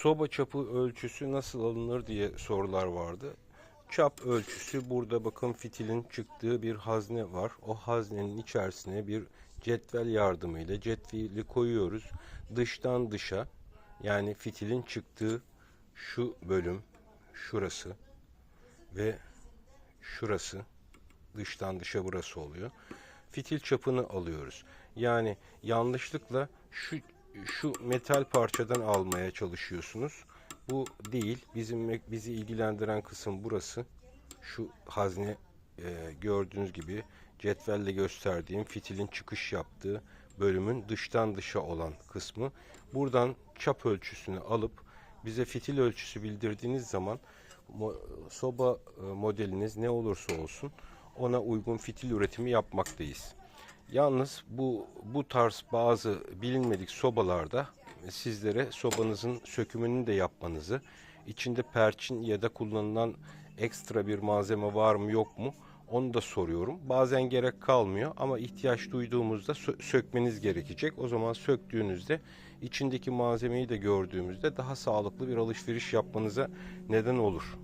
Soba çapı ölçüsü nasıl alınır diye sorular vardı. Çap ölçüsü burada bakın fitilin çıktığı bir hazne var. O haznenin içerisine bir cetvel yardımıyla cetveli koyuyoruz. Dıştan dışa yani fitilin çıktığı şu bölüm şurası ve şurası dıştan dışa burası oluyor. Fitil çapını alıyoruz. Yani yanlışlıkla şu şu metal parçadan almaya çalışıyorsunuz. Bu değil. Bizim bizi ilgilendiren kısım burası. Şu hazne e, gördüğünüz gibi cetvelle gösterdiğim fitilin çıkış yaptığı bölümün dıştan dışa olan kısmı. Buradan çap ölçüsünü alıp bize fitil ölçüsü bildirdiğiniz zaman soba e, modeliniz ne olursa olsun ona uygun fitil üretimi yapmaktayız. Yalnız bu bu tarz bazı bilinmedik sobalarda sizlere sobanızın sökümünü de yapmanızı, içinde perçin ya da kullanılan ekstra bir malzeme var mı yok mu onu da soruyorum. Bazen gerek kalmıyor ama ihtiyaç duyduğumuzda sö- sökmeniz gerekecek. O zaman söktüğünüzde içindeki malzemeyi de gördüğümüzde daha sağlıklı bir alışveriş yapmanıza neden olur.